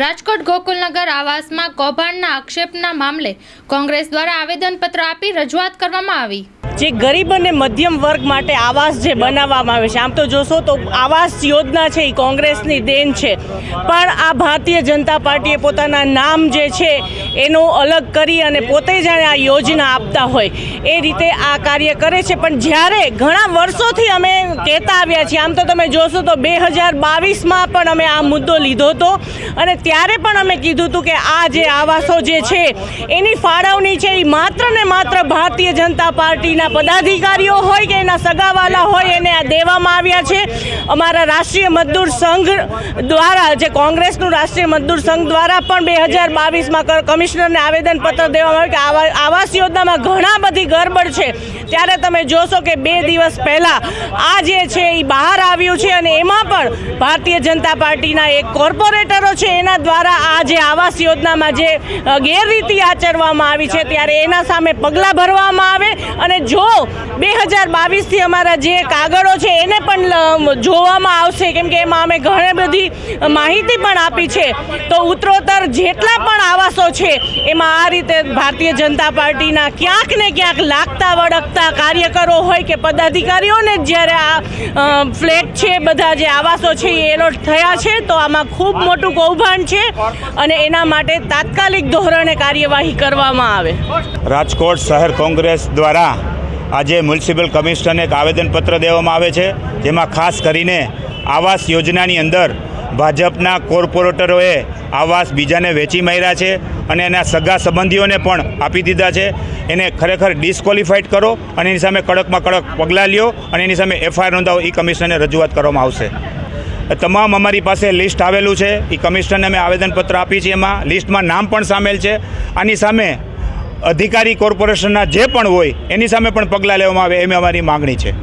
રાજકોટ ગોકુલનગર આવાસમાં કૌભાંડના આક્ષેપના મામલે કોંગ્રેસ દ્વારા આવેદનપત્ર આપી રજૂઆત કરવામાં આવી. જે ગરીબ અને મધ્યમ વર્ગ માટે આવાસ જે બનાવવામાં આવે છે. આમ તો જોશો તો આવાસ યોજના છે એ કોંગ્રેસની દેન છે. પણ આ ભારતીય જનતા પાર્ટીએ પોતાના નામ જે છે, એનો અલગ કરી અને પોતે જાણે આ યોજના આપતા હોય. એ રીતે આ કાર્ય કરે છે. પણ જ્યારે ઘણા વર્ષોથી અમે કહેતા આવ્યા છીએ, આમ તો તમે જોશો તો બે હજાર બાવીસમાં પણ અમે આ મુદ્દો લીધો હતો. અને ત્યારે પણ અમે કીધું હતું કે આ જે આવાસો જે છે, એની ફાળવણી છે એ માત્ર ને માત્ર ભારતીય જનતા પાર્ટીના પદાધિકારીઓ હોય કે એના સગાવાલા હોય એને આ દેવામાં આવ્યા છે. અમારા રાષ્ટ્રીય મજદૂર સંઘ દ્વારા, જે કોંગ્રેસનું રાષ્ટ્રીય મજદૂર સંઘ દ્વારા પણ બે હજાર બાવીસમાં કમિશનરને આવેદનપત્ર દેવામાં આવ્યું કે આવાસ યોજનામાં ઘણા બધી ગરબડ છે. ત્યારે તમે જોશો કે બે દિવસ પહેલાં આ જે છે એ બહાર આવ્યું છે અને એમાં પણ ભારતીય જનતા પાર્ટીના એક કોર્પોરેટરો છે, એના દ્વારા આ જે આવાસ યોજનામાં જે ગેરરીતિ આચરવામાં આવી છે, ત્યારે એના સામે પગલાં ભરવામાં આવે અને જો બે હજાર બાવીસથી અમારા જે કાગળો છે એને પણ જોવામાં આવશે. કેમ કે એમાં અમે ઘણી બધી માહિતી પણ આપી છે. તો ઉત્તરોત્તર જેટલા પણ આવાસો છે, એમાં આ રીતે ભારતીય જનતા પાર્ટીના ક્યાંક ને ક્યાંક લાગતા વળગતા કાર્યકરો હોય કે પદાધિકારીઓને જ્યારે આ ફ્લેટ છે, બધા જે આવાસો છે એ એલોટ થયા છે, તો આમાં ખૂબ મોટું કૌભાંડ છે અને એના માટે તાત્કાલિક ધોરણે કાર્યવાહી કરવામાં આવે. રાજકોટ શહેર કોંગ્રેસ દ્વારા આજે મ્યુનિસિપલ કમિશનરને એક આવેદનપત્ર દેવામાં આવે છે, જેમાં ખાસ કરીને આવાસ યોજનાની અંદર ભાજપના કોર્પોરેટરોએ આવાસ બીજાને વેચી માર્યા છે અને એના સગા સંબંધીઓને પણ આપી દીધા છે. એને ખરેખર ડિસ્કોલિફાઈડ કરો અને એની સામે કડકમાં કડક પગલાં લ્યો અને એની સામે એફઆઈઆર નોંધાવો. એ કમિશનરને રજૂઆત કરવામાં આવશે. તમામ અમારી પાસે લિસ્ટ આવેલું છે. એ કમિશનરને અમે આવેદનપત્ર આપી છે એમાં લિસ્ટમાં નામ પણ સામેલ છે. આની સામે અધિકારી કોર્પોરેશનના જે પણ હોય, એની સામે પણ પગલાં લેવામાં આવે એમ અમારી માગણી છે.